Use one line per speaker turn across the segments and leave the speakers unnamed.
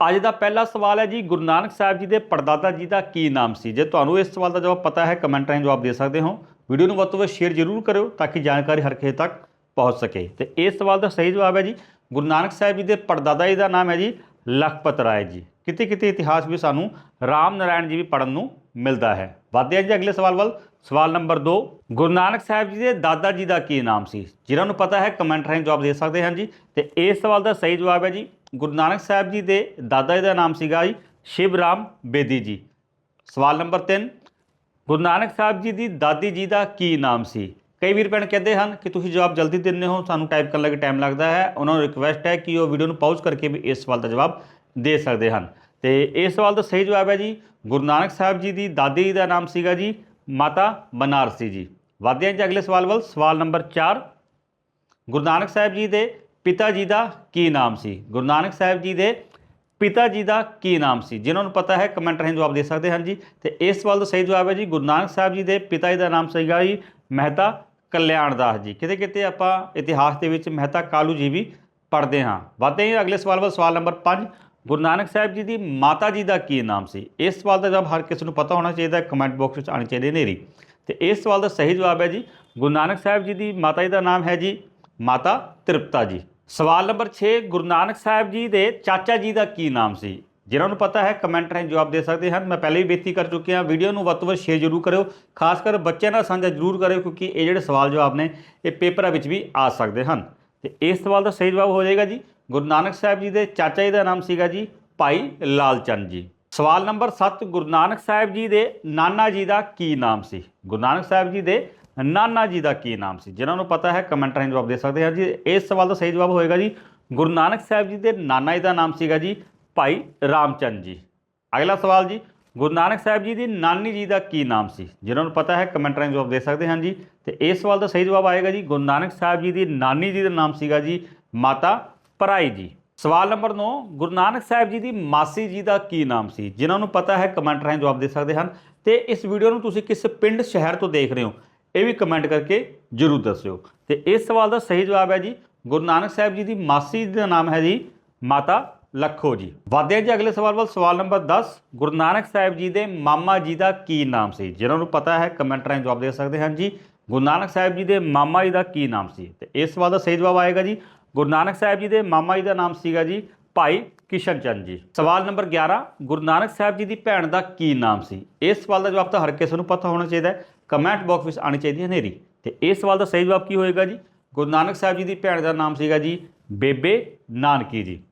ਅੱਜ ਦਾ ਪਹਿਲਾ ਸਵਾਲ ਹੈ ਜੀ, ਗੁਰੂ ਨਾਨਕ ਸਾਹਿਬ ਜੀ ਦੇ ਪੜਦਾਦਾ ਜੀ ਦਾ ਕੀ ਨਾਮ ਸੀ? ਜੇ ਤੁਹਾਨੂੰ ਇਸ ਸਵਾਲ ਦਾ ਜਵਾਬ ਪਤਾ ਹੈ ਕਮੈਂਟ ਰਾਹੀਂ ਜਵਾਬ ਦੇ ਸਕਦੇ ਹੋ। ਵੀਡੀਓ ਨੂੰ ਵੱਧ ਤੋਂ ਵੱਧ ਸ਼ੇਅਰ ਜ਼ਰੂਰ ਕਰਿਓ ਤਾਂ ਕਿ ਜਾਣਕਾਰੀ ਹਰ ਕਿਸੇ ਤੱਕ ਪਹੁੰਚ ਸਕੇ। ਤੇ ਇਸ ਸਵਾਲ ਦਾ ਸਹੀ ਜਵਾਬ ਹੈ ਜੀ, ਗੁਰੂ ਨਾਨਕ ਸਾਹਿਬ ਜੀ ਦੇ ਪੜਦਾਦਾ ਜੀ ਦਾ ਨਾਮ ਹੈ ਜੀ, ਲਖਪਤ ਰਾਏ ਜੀ। ਕਿਤੇ ਕਿਤੇ ਇਤਿਹਾਸ ਵੀ ਸਾਨੂੰ ਰਾਮ ਨਾਰਾਇਣ ਜੀ ਵੀ ਪੜਨ ਨੂੰ ਮਿਲਦਾ ਹੈ। ਵਧਦੇ ਹਾਂ ਜੀ ਅਗਲੇ ਸਵਾਲ ਵੱਲ। ਸਵਾਲ ਨੰਬਰ 2 ਗੁਰੂ ਨਾਨਕ ਸਾਹਿਬ ਜੀ ਦੇ ਦਾਦਾ ਜੀ ਦਾ ਕੀ ਨਾਮ ਸੀ? ਜਿਨ੍ਹਾਂ ਨੂੰ ਪਤਾ ਹੈ ਕਮੈਂਟ ਰਾਹੀਂ ਜਵਾਬ ਦੇ ਸਕਦੇ ਹਨ ਜੀ। ਤੇ ਇਸ ਸਵਾਲ ਦਾ ਸਹੀ ਜਵਾਬ ਹੈ ਜੀ ਗੁਰੂ ਨਾਨਕ ਸਾਹਿਬ ਜੀ ਦੇ ਦਾਦਾ ਜੀ ਦਾ ਨਾਮ ਸੀਗਾ ਜੀ ਸ਼ਿਵ ਰਾਮ ਬੇਦੀ ਜੀ। ਸਵਾਲ ਨੰਬਰ 3 ਗੁਰੂ ਨਾਨਕ ਸਾਹਿਬ ਜੀ ਦੀ ਦਾਦੀ ਜੀ ਦਾ ਕੀ ਨਾਮ ਸੀ? ਕਈ ਵੀਰ ਭੈਣ ਕਹਿੰਦੇ ਹਨ ਕਿ ਤੁਸੀਂ ਜਵਾਬ ਜਲਦੀ ਦਿੰਦੇ ਹੋ, ਸਾਨੂੰ ਟਾਈਪ ਕਰਨ ਲੱਗੇ ਟਾਈਮ ਲੱਗਦਾ ਹੈ। ਉਹਨਾਂ ਨੂੰ ਰਿਕੁਐਸਟ ਹੈ ਕਿ ਉਹ ਵੀਡੀਓ ਨੂੰ ਪਾਜ਼ ਕਰਕੇ ਵੀ ਇਸ ਸਵਾਲ ਦਾ ਜਵਾਬ ਦੇ ਸਕਦੇ ਹਨ। ਤੇ ਇਸ ਸਵਾਲ ਦਾ ਸਹੀ ਜਵਾਬ ਹੈ ਜੀ, ਗੁਰੂ ਨਾਨਕ ਸਾਹਿਬ ਜੀ ਦੀ ਦਾਦੀ ਜੀ ਦਾ ਨਾਮ ਸੀਗਾ ਜੀ ਮਾਤਾ ਬਨਾਰਸੀ ਜੀ। ਵਧਦੇ ਹਾਂ ਜੀ ਅਗਲੇ ਸਵਾਲ ਵੱਲ। ਸਵਾਲ ਨੰਬਰ 4 ਗੁਰੂ ਨਾਨਕ ਸਾਹਿਬ ਜੀ ਦੇ ਪਿਤਾ ਜੀ ਦਾ ਕੀ ਨਾਮ ਸੀ? ਗੁਰੂ ਨਾਨਕ ਸਾਹਿਬ ਜੀ ਦੇ ਪਿਤਾ ਜੀ ਦਾ ਕੀ ਨਾਮ ਸੀ? ਜਿਨ੍ਹਾਂ ਨੂੰ ਪਤਾ ਹੈ, ਕਮੈਂਟ ਰਾਹੀਂ ਜਵਾਬ ਦੇ ਸਕਦੇ ਹਨ ਜੀ। ਤੇ ਇਸ ਸਵਾਲ ਦਾ ਸਹੀ ਜਵਾਬ ਹੈ ਜੀ, ਗੁਰੂ ਨਾਨਕ ਸਾਹਿਬ ਜੀ ਦੇ ਪਿਤਾ ਜੀ ਦਾ ਨਾਮ ਸੀਗਾ ਜੀ ਮਹਿਤਾ ਕਲਿਆਣ ਦਾਸ ਜੀ। ਕਿਤੇ ਕਿਤੇ ਆਪਾਂ ਇਤਿਹਾਸ ਦੇ ਵਿੱਚ ਮਹਿਤਾ ਕਾਲੂ ਜੀ ਵੀ ਪੜ੍ਹਦੇ ਹਾਂ। ਵਧਦੇ ਹਾਂ ਅਗਲੇ ਸਵਾਲ ਵੱਲ, ਸਵਾਲ ਨੰਬਰ 5 ਗੁਰੂ ਨਾਨਕ ਸਾਹਿਬ ਜੀ ਦੀ ਮਾਤਾ ਜੀ ਦਾ ਕੀ ਨਾਮ ਸੀ? ਇਸ ਸਵਾਲ ਦਾ ਜਵਾਬ ਹਰ ਕਿਸੇ ਨੂੰ ਪਤਾ ਹੋਣਾ ਚਾਹੀਦਾ ਹੈ ਕਮੈਂਟ ਬਾਕਸ ਵਿੱਚ ਆਣੀ ਚਾਹੀਦੀ ਹੈ ਨੇਰੀ ਤੇ ਇਸ ਸਵਾਲ ਦਾ ਸਹੀ ਜਵਾਬ ਹੈ ਜੀ, ਗੁਰੂ ਨਾਨਕ ਸਾਹਿਬ ਜੀ ਦੀ ਮਾਤਾ ਜੀ ਦਾ ਨਾਮ ਹੈ ਜੀ ਮਾਤਾ ਤ੍ਰਿਪਤਾ ਜੀ। ਸਵਾਲ ਨੰਬਰ 6 ਗੁਰੂ ਨਾਨਕ ਸਾਹਿਬ ਜੀ ਦੇ ਚਾਚਾ ਜੀ ਦਾ ਕੀ ਨਾਮ ਸੀ? ਜਿਨ੍ਹਾਂ ਨੂੰ ਪਤਾ ਹੈ ਕਮੈਂਟ ਰਾਹੀਂ ਜਵਾਬ ਦੇ ਸਕਦੇ ਹਨ। ਮੈਂ ਪਹਿਲੇ ਵੀ ਬੇਨਤੀ ਕਰ ਚੁੱਕਿਆ ਵੀਡੀਓ ਨੂੰ ਵੱਧ ਤੋਂ ਵੱਧ ਸ਼ੇਅਰ ਜ਼ਰੂਰ ਕਰਿਓ। ਖਾਸ ਕਰ ਬੱਚਿਆਂ ਨਾਲ ਸਾਂਝਾ ਜ਼ਰੂਰ ਕਰਿਓ, ਕਿਉਂਕਿ ਇਹ ਜਿਹੜੇ ਸਵਾਲ ਜਵਾਬ ਨੇ, ਇਹ ਪੇਪਰਾਂ ਵਿੱਚ ਵੀ ਆ ਸਕਦੇ ਹਨ। ਤੇ ਇਸ ਸਵਾਲ ਦਾ ਸਹੀ ਜਵਾਬ ਹੋ ਜਾਏਗਾ ਜੀ। ਗੁਰੂ ਨਾਨਕ ਸਾਹਿਬ ਜੀ ਦੇ ਚਾਚਾ ਜੀ ਦਾ ਨਾਮ ਸੀਗਾ ਜੀ ਭਾਈ ਲਾਲ ਚੰਦ ਜੀ। ਸਵਾਲ ਨੰਬਰ 7 ਗੁਰੂ ਨਾਨਕ ਸਾਹਿਬ ਜੀ ਦੇ ਨਾਨਾ ਜੀ ਦਾ ਕੀ ਨਾਮ ਸੀ? ਗੁਰੂ ਨਾਨਕ ਸਾਹਿਬ ਜੀ ਦੇ ਨਾਨਾ ਜੀ ਦਾ ਕੀ ਨਾਮ ਸੀ? ਜਿਨ੍ਹਾਂ ਨੂੰ ਪਤਾ ਹੈ ਕਮੈਂਟ ਰਾਹੀਂ ਜਵਾਬ ਦੇ ਸਕਦੇ ਹਾਂ ਜੀ। ਇਸ ਸਵਾਲ ਦਾ ਸਹੀ ਜਵਾਬ ਹੋਏਗਾ ਜੀ, ਗੁਰੂ ਨਾਨਕ ਸਾਹਿਬ ਜੀ ਦੇ ਨਾਨਾ ਜੀ ਦਾ ਨਾਮ ਸੀਗਾ ਜੀ, ਭਾਈ ਰਾਮਚੰਦ ਜੀ। ਅਗਲਾ ਸਵਾਲ ਜੀ, ਗੁਰੂ ਨਾਨਕ ਸਾਹਿਬ ਜੀ ਦੀ ਨਾਨੀ ਜੀ ਦਾ ਕੀ ਨਾਮ ਸੀ? ਜਿਨ੍ਹਾਂ ਨੂੰ ਪਤਾ ਹੈ ਕਮੈਂਟ ਰਾਹੀਂ ਜਵਾਬ ਦੇ ਸਕਦੇ ਹਾਂ ਜੀ। ਤੇ ਇਸ ਸਵਾਲ ਦਾ ਸਹੀ ਜਵਾਬ ਆਏਗਾ ਜੀ, ਗੁਰੂ ਨਾਨਕ ਸਾਹਿਬ ਜੀ ਦੀ ਨਾਨੀ ਜੀ ਦਾ ਨਾਮ ਸੀਗਾ ਜੀ, ਮਾਤਾ ਪਰਾਈ ਜੀ। ਸਵਾਲ ਨੰਬਰ 9 ਗੁਰੂ ਨਾਨਕ ਸਾਹਿਬ ਜੀ ਦੀ ਮਾਸੀ ਜੀ ਦਾ ਕੀ ਨਾਮ ਸੀ? ਜਿਨ੍ਹਾਂ ਨੂੰ ਪਤਾ ਹੈ ਕਮੈਂਟ ਰਾਹੀਂ ਜਵਾਬ ਦੇ ਸਕਦੇ ਹਨ। ਤੇ ਇਸ ਵੀਡੀਓ ਨੂੰ ਤੁਸੀਂ ਕਿਸ ਪਿੰਡ, ਸ਼ਹਿਰ ਤੋਂ ਦੇਖ ਰਹੇ ਹੋ? ਇਹ ਵੀ ਕਮੈਂਟ ਕਰਕੇ ਜਰੂਰ ਦੱਸਿਓ। ਤੇ ਇਸ ਸਵਾਲ ਦਾ ਸਹੀ ਜਵਾਬ ਹੈ ਜੀ, ਗੁਰੂ ਨਾਨਕ ਸਾਹਿਬ ਜੀ ਦੀ ਮਾਸੀ ਦਾ ਨਾਮ ਹੈ ਜੀ ਮਾਤਾ ਲੱਖੋ ਜੀ। ਵਧਦੇ ਹਾਂ ਜੀ, ਅਗਲੇ ਸਵਾਲ ਵੱਲ ਸਵਾਲ ਨੰਬਰ 10 ਗੁਰੂ ਨਾਨਕ ਸਾਹਿਬ ਜੀ ਦੇ ਮਾਮਾ ਜੀ ਦਾ ਕੀ ਨਾਮ ਸੀ? ਜਿਹਨਾਂ ਨੂੰ ਪਤਾ ਹੈ ਕਮੈਂਟ ਰਾਹੀਂ ਜਵਾਬ ਦੇ ਸਕਦੇ ਹਨ ਜੀ। ਗੁਰੂ ਨਾਨਕ ਸਾਹਿਬ ਜੀ ਦੇ ਮਾਮਾ ਜੀ ਦਾ ਕੀ ਨਾਮ ਸੀ? ਤੇ ਇਸ ਸਵਾਲ ਦਾ ਸਹੀ ਜਵਾਬ ਆਏਗਾ ਜੀ, ਗੁਰੂ ਨਾਨਕ ਸਾਹਿਬ ਜੀ ਦੇ ਮਾਮਾ ਜੀ ਦਾ ਨਾਮ ਸੀਗਾ ਜੀ ਭਾਈ ਕਿਸ਼ਨ ਚੰਦ ਜੀ। ਸਵਾਲ ਨੰਬਰ 11 ਗੁਰੂ ਨਾਨਕ ਸਾਹਿਬ ਜੀ ਦੀ ਭੈਣ ਦਾ ਕੀ ਨਾਮ ਸੀ? ਇਸ ਸਵਾਲ ਦਾ ਜਵਾਬ ਤਾਂ ਹਰ ਕਿਸੇ ਨੂੰ ਪਤਾ ਹੋਣਾ ਚਾਹੀਦਾ ਹੈ। ਕਮੈਂਟ ਬਾਕਸ ਵਿੱਚ ਆਣੀ ਚਾਹੀਦੀ ਹੈ ਹਨੇਰੀ। ਤੇ ਇਸ ਸਵਾਲ ਦਾ ਸਹੀ ਜਵਾਬ ਕੀ ਹੋਏਗਾ ਜੀ? ਗੁਰੂ ਨਾਨਕ ਸਾਹਿਬ ਜੀ ਦੀ ਭੈਣ ਦਾ ਨਾਮ ਸੀਗਾ ਜੀ ਬੇਬੇ ਨਾਨਕੀ ਜੀ।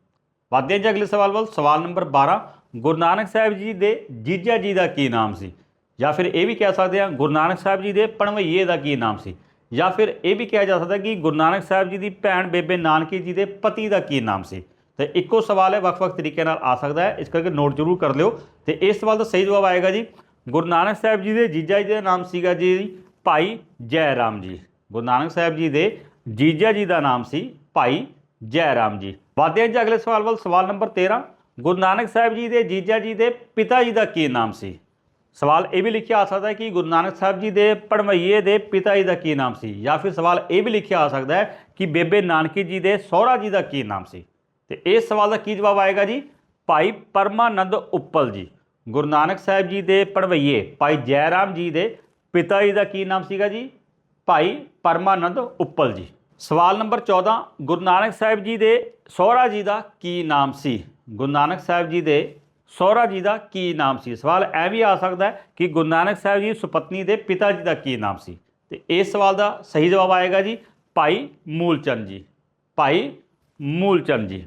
ਵਧਦੇ ਹਾਂ ਜੀ ਅਗਲੇ ਸਵਾਲ ਵੱਲ। ਸਵਾਲ ਨੰਬਰ 12 ਗੁਰੂ ਨਾਨਕ ਸਾਹਿਬ ਜੀ ਦੇ ਜੀਜਾ ਜੀ ਦਾ ਕੀ ਨਾਮ ਸੀ? ਜਾਂ ਫਿਰ ਇਹ ਵੀ ਕਹਿ ਸਕਦੇ ਹਾਂ, ਗੁਰੂ ਨਾਨਕ ਸਾਹਿਬ ਜੀ ਦੇ ਪਣਵਈਏ ਦਾ ਕੀ ਨਾਮ ਸੀ? ਜਾਂ ਫਿਰ ਇਹ ਵੀ ਕਿਹਾ ਜਾ ਸਕਦਾ ਕਿ ਗੁਰੂ ਨਾਨਕ ਸਾਹਿਬ ਜੀ ਦੀ ਭੈਣ ਬੇਬੇ ਨਾਨਕੀ ਜੀ ਦੇ ਪਤੀ ਦਾ ਕੀ ਨਾਮ ਸੀ? ਤੇ ਇੱਕੋ ਸਵਾਲ ਹੈ ਵੱਖ-ਵੱਖ ਤਰੀਕੇ ਨਾਲ ਆ ਸਕਦਾ ਹੈ। ਇਸ ਕਰਕੇ ਨੋਟ ਜ਼ਰੂਰ ਕਰ ਲਿਓ। ਤੇ ਇਸ ਸਵਾਲ ਦਾ ਸਹੀ ਜਵਾਬ ਆਏਗਾ ਜੀ ਗੁਰੂ ਨਾਨਕ ਸਾਹਿਬ ਜੀ ਦੇ, ਜੀਜਾ ਜੀ ਦਾ ਨਾਮ ਸੀਗਾ ਜੀ ਭਾਈ ਜੈ ਰਾਮ ਜੀ। ਗੁਰੂ ਨਾਨਕ ਸਾਹਿਬ ਜੀ ਦੇ, ਜੀਜਾ ਜੀ ਦਾ ਨਾਮ ਸੀ ਭਾਈ ਜੈ ਰਾਮ ਜੀ। ਵਧਦੇ ਹਾਂ ਜੀ ਅਗਲੇ ਸਵਾਲ ਵੱਲ। ਸਵਾਲ ਨੰਬਰ 13 ਗੁਰੂ ਨਾਨਕ ਸਾਹਿਬ ਜੀ ਦੇ, ਜੀਜਾ ਜੀ ਦੇ ਪਿਤਾ ਜੀ ਦਾ ਕੀ ਨਾਮ ਸੀ? ਸਵਾਲ ਇਹ ਵੀ ਲਿਖਿਆ ਆ ਸਕਦਾ ਹੈ ਕਿ ਗੁਰੂ ਨਾਨਕ ਸਾਹਿਬ ਜੀ ਦੇ ਪੜਮਈਏ ਦੇ ਪਿਤਾ ਜੀ ਦਾ ਕੀ ਨਾਮ ਸੀ? ਜਾਂ ਫਿਰ ਸਵਾਲ ਇਹ ਵੀ ਲਿਖਿਆ ਆ ਸਕਦਾ ਹੈ ਕਿ ਬੇਬੇ ਨਾਨਕੀ ਜੀ ਦੇ, ਸਹੁਰਾ ਜੀ ਦਾ ਕੀ ਨਾਮ ਸੀ? ਤੇ ਇਸ ਸਵਾਲ ਦਾ ਕੀ ਜਵਾਬ ਆਏਗਾ ਜੀ? ਭਾਈ ਪਰਮਾਨੰਦ ਉੱਪਲ ਜੀ। ਗੁਰੂ ਨਾਨਕ ਸਾਹਿਬ ਜੀ ਦੇ ਪੜਵਈਏ ਭਾਈ ਜੈ ਰਾਮ ਜੀ ਦੇ ਪਿਤਾ ਜੀ ਦਾ ਕੀ ਨਾਮ ਸੀਗਾ ਜੀ? ਭਾਈ ਪਰਮਾਨੰਦ ਉੱਪਲ ਜੀ। ਸਵਾਲ ਨੰਬਰ 14 ਗੁਰੂ ਨਾਨਕ ਸਾਹਿਬ ਜੀ ਦੇ ਸਹੁਰਾ ਜੀ ਦਾ ਕੀ ਨਾਮ ਸੀ? ਗੁਰੂ ਨਾਨਕ ਸਾਹਿਬ ਜੀ ਦੇ ਸਹੁਰਾ ਜੀ ਦਾ ਕੀ ਨਾਮ ਸੀ? ਸਵਾਲ ਐ ਵੀ ਆ ਸਕਦਾ ਹੈ ਕਿ ਗੁਰੂ ਨਾਨਕ ਸਾਹਿਬ ਜੀ ਸੁਪਤਨੀ ਦੇ ਪਿਤਾ ਜੀ ਦਾ ਕੀ ਨਾਮ ਸੀ? ਤੇ ਇਸ ਸਵਾਲ ਦਾ ਸਹੀ ਜਵਾਬ ਆਏਗਾ ਜੀ, ਭਾਈ ਮੂਲਚੰਦ ਜੀ। ਭਾਈ ਮੂਲਚੰਦ ਜੀ।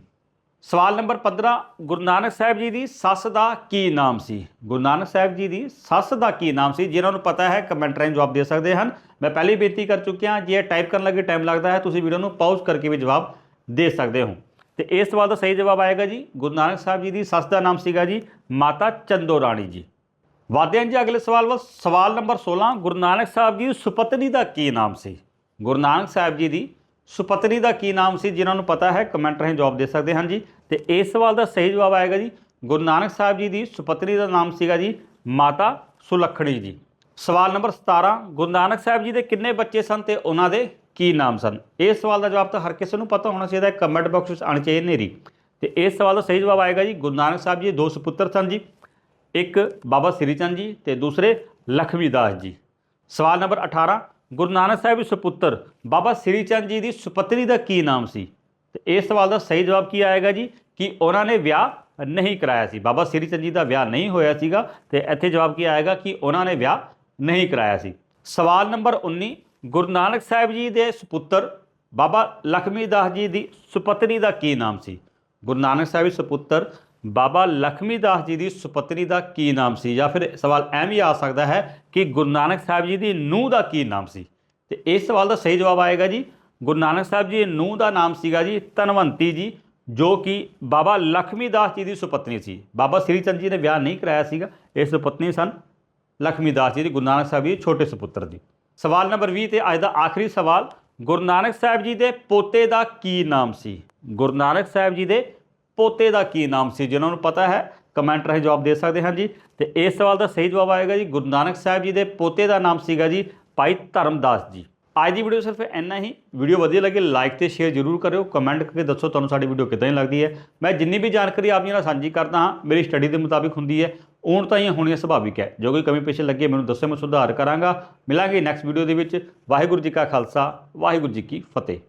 ਸਵਾਲ ਨੰਬਰ 15 ਗੁਰੂ ਨਾਨਕ ਸਾਹਿਬ ਜੀ ਦੀ ਸੱਸ ਦਾ ਕੀ ਨਾਮ ਸੀ? ਗੁਰੂ ਨਾਨਕ ਸਾਹਿਬ ਜੀ ਦੀ ਸੱਸ ਦਾ ਕੀ ਨਾਮ ਸੀ? ਜਿਹਨਾਂ ਨੂੰ ਪਤਾ ਹੈ, ਕਮੈਂਟ ਰਾਹੀਂ ਜਵਾਬ ਦੇ ਸਕਦੇ ਹਨ। ਮੈਂ ਪਹਿਲੀ ਬੇਨਤੀ ਕਰ ਚੁੱਕਿਆ, ਜੇ ਟਾਈਪ ਕਰਨ ਲੱਗੇ, ਟਾਈਮ ਲੱਗਦਾ ਹੈ, ਤੁਸੀਂ ਵੀਡੀਓ ਨੂੰ ਪਾਜ਼ ਕਰਕੇ ਵੀ ਜਵਾਬ ਦੇ ਸਕਦੇ ਹੋ। ਤੇ ਇਸ ਸਵਾਲ ਦਾ ਸਹੀ ਜਵਾਬ ਆਏਗਾ ਜੀ। ਗੁਰੂ ਨਾਨਕ ਸਾਹਿਬ ਜੀ ਦੀ ਸੱਸ ਦਾ ਨਾਮ ਸੀਗਾ ਜੀ ਮਾਤਾ ਚੰਦੋ ਰਾਣੀ ਜੀ। ਵਾਦਿਆਂ ਜੀ, ਅਗਲੇ ਸਵਾਲ ਵੱਲ। ਸਵਾਲ ਨੰਬਰ 16 ਗੁਰੂ ਨਾਨਕ ਸਾਹਿਬ ਜੀ ਦੀ ਸੁਪਤਨੀ ਦਾ ਕੀ ਨਾਮ ਸੀ? ਗੁਰੂ ਨਾਨਕ ਸਾਹਿਬ ਜੀ ਦੀ ਸੁਪਤਨੀ ਦਾ ਕੀ ਨਾਮ ਸੀ ਜਿਨ੍ਹਾਂ ਨੂੰ ਪਤਾ ਹੈ? ਕਮੈਂਟ ਰਾਹੀਂ ਜਵਾਬ ਦੇ ਸਕਦੇ ਹਨ ਜੀ। ਤੇ ਇਸ ਸਵਾਲ ਦਾ ਸਹੀ ਜਵਾਬ ਆਏਗਾ ਜੀ। ਗੁਰੂ ਨਾਨਕ ਸਾਹਿਬ ਜੀ ਦੀ ਸੁਪਤਨੀ ਦਾ ਨਾਮ ਸੀਗਾ ਜੀ ਮਾਤਾ ਸੁਲੱਖਣੀ ਜੀ। ਸਵਾਲ ਨੰਬਰ 17 ਗੁਰੂ ਨਾਨਕ ਸਾਹਿਬ ਜੀ ਦੇ ਕਿੰਨੇ ਬੱਚੇ ਸਨ ਤੇ ਉਹਨਾਂ ਦੇ ਕੀ ਨਾਮ ਸਨ? ਇਸ ਸਵਾਲ ਦਾ ਜਵਾਬ ਤਾਂ ਹਰ ਕਿਸੇ ਨੂੰ ਪਤਾ ਹੋਣਾ ਚਾਹੀਦਾ ਹੈ। ਕਮੈਂਟ ਬਾਕਸ ਵਿੱਚ ਆਣੀ ਚਾਹੀਦੀ ਨੇਰੀ ਤੇ ਇਸ ਸਵਾਲ ਦਾ ਸਹੀ ਜਵਾਬ ਆਏਗਾ ਜੀ। ਗੁਰੂ ਨਾਨਕ ਸਾਹਿਬ ਜੀ ਦੇ ਦੋ ਸੁਪੁੱਤਰ ਸਨ ਜੀ। ਇੱਕ ਬਾਬਾ ਸ੍ਰੀ ਚੰਦ ਜੀ ਤੇ ਦੂਸਰੇ ਲਖਮੀ ਦਾਸ ਜੀ। ਸਵਾਲ ਨੰਬਰ 18 ਗੁਰੂ ਨਾਨਕ ਸਾਹਿਬ ਦੇ ਸੁਪੁੱਤਰ, ਬਾਬਾ ਸ੍ਰੀ ਚੰਦ ਜੀ ਦੀ ਸੁਪਤਨੀ ਦਾ ਕੀ ਨਾਮ ਸੀ? ਤੇ ਇਸ ਸਵਾਲ ਦਾ ਸਹੀ ਜਵਾਬ ਕੀ ਆਏਗਾ ਜੀ? ਕਿ ਉਹਨਾਂ ਨੇ ਵਿਆਹ ਨਹੀਂ ਕਰਾਇਆ ਸੀ। ਬਾਬਾ ਸ੍ਰੀ ਚੰਦ ਜੀ ਦਾ ਵਿਆਹ ਨਹੀਂ ਹੋਇਆ ਸੀਗਾ ਤੇ ਇੱਥੇ ਜਵਾਬ ਕੀ ਆਏਗਾ ਕਿ ਉਹਨਾਂ ਨੇ ਵਿਆਹ ਨਹੀਂ ਕਰਾਇਆ ਸੀ। ਸਵਾਲ ਨੰਬਰ 19 ਗੁਰੂ ਨਾਨਕ ਸਾਹਿਬ ਜੀ ਦੇ ਸੁਪੁੱਤਰ, ਬਾਬਾ ਲਖਮੀ ਦਾਸ ਜੀ ਦੀ ਸੁਪਤਨੀ ਦਾ ਕੀ ਨਾਮ ਸੀ? ਗੁਰੂ ਨਾਨਕ ਸਾਹਿਬ ਦੇ ਸੁਪੁੱਤਰ ਬਾਬਾ ਲਖਮੀ ਦਾਸ ਜੀ ਦੀ ਸੁਪਤਨੀ ਦਾ ਕੀ ਨਾਮ ਸੀ? ਜਾਂ ਫਿਰ ਸਵਾਲ ਐਂ ਵੀ ਆ ਸਕਦਾ ਹੈ ਕਿ ਗੁਰੂ ਨਾਨਕ ਸਾਹਿਬ ਜੀ ਦੀ ਨੂੰਹ ਦਾ ਕੀ ਨਾਮ ਸੀ? ਤੇ ਇਸ ਸਵਾਲ ਦਾ ਸਹੀ ਜਵਾਬ ਆਏਗਾ ਜੀ। ਗੁਰੂ ਨਾਨਕ ਸਾਹਿਬ ਜੀ ਨੂੰਹ ਦਾ ਨਾਮ ਸੀਗਾ ਜੀ ਧਨਵੰਤੀ ਜੀ, ਜੋ ਕਿ ਬਾਬਾ ਲਖਮੀ ਦਾਸ ਜੀ ਦੀ ਸੁਪਤਨੀ ਸੀ। ਬਾਬਾ ਸ੍ਰੀ ਚੰਦ ਜੀ ਨੇ ਵਿਆਹ ਨਹੀਂ ਕਰਾਇਆ ਸੀਗਾ। ਇਹ ਸੁਪਤਨੀ ਸਨ ਲਖਮੀ ਦਾਸ ਜੀ ਦੀ, ਗੁਰੂ ਨਾਨਕ ਸਾਹਿਬ ਜੀ ਛੋਟੇ ਸੁਪੁੱਤਰ ਜੀ ਸਵਾਲ ਨੰਬਰ 20 ਤੇ ਅੱਜ ਦਾ ਆਖਰੀ ਸਵਾਲ, ਗੁਰੂ ਨਾਨਕ ਸਾਹਿਬ ਜੀ ਦੇ ਪੋਤੇ ਦਾ ਕੀ ਨਾਮ ਸੀ? ਗੁਰੂ ਨਾਨਕ ਸਾਹਿਬ ਜੀ ਦੇ ਪੋਤੇ ਦਾ ਕੀ ਨਾਮ ਸੀ ਜਿਨ੍ਹਾਂ ਨੂੰ ਪਤਾ ਹੈ? ਕਮੈਂਟ ਰਾਹੀਂ ਜਵਾਬ ਦੇ ਸਕਦੇ ਹਾਂ ਜੀ। ਤੇ ਇਸ ਸਵਾਲ ਦਾ ਸਹੀ ਜਵਾਬ ਆਏਗਾ ਜੀ। ਗੁਰੂ ਨਾਨਕ ਸਾਹਿਬ ਜੀ ਦੇ ਪੋਤੇ ਦਾ ਨਾਮ ਸੀਗਾ ਜੀ ਭਾਈ ਧਰਮਦਾਸ ਜੀ। ਅੱਜ ਦੀ ਵੀਡੀਓ ਸਿਰਫ ਇੰਨਾ ਹੀ। ਵੀਡੀਓ ਵਧੀਆ ਲੱਗੇ ਲਾਈਕ ਤੇ ਸ਼ੇਅਰ ਜ਼ਰੂਰ ਕਰਿਓ। ਕਮੈਂਟ ਕਰਕੇ ਦੱਸੋ ਤੁਹਾਨੂੰ ਸਾਡੀ ਵੀਡੀਓ ਕਿਦਾਂ ਦੀ ਲੱਗਦੀ ਹੈ। ਮੈਂ ਜਿੰਨੀ ਵੀ ਜਾਣਕਾਰੀ ਆਪ ਜੀ ਨਾਲ ਸਾਂਝੀ ਕਰਦਾ ਹਾਂ, ਮੇਰੀ ਸਟੱਡੀ ਦੇ ਮੁਤਾਬਿਕ ਹੁੰਦੀ ਹੈ। ਹੁਣ ਤਾਂ ਹੀ ਹੋਣੀ ਸੁਭਾਵਿਕ ਹੈ। ਜੋ ਕੋਈ ਕਮੀ ਪੇਸ਼ੇ ਲੱਗੇ, ਮੈਨੂੰ ਦੱਸੋ, ਮੈਂ ਸੁਧਾਰ ਕਰਾਂਗਾ। ਮਿਲਾਂਗੇ ਨੈਕਸਟ ਵੀਡੀਓ ਦੇ ਵਿੱਚ। ਵਾਹਿਗੁਰੂ ਜੀ ਕਾ ਖਾਲਸਾ, ਵਾਹਿਗੁਰੂ ਜੀ ਕੀ ਫਤਿਹ।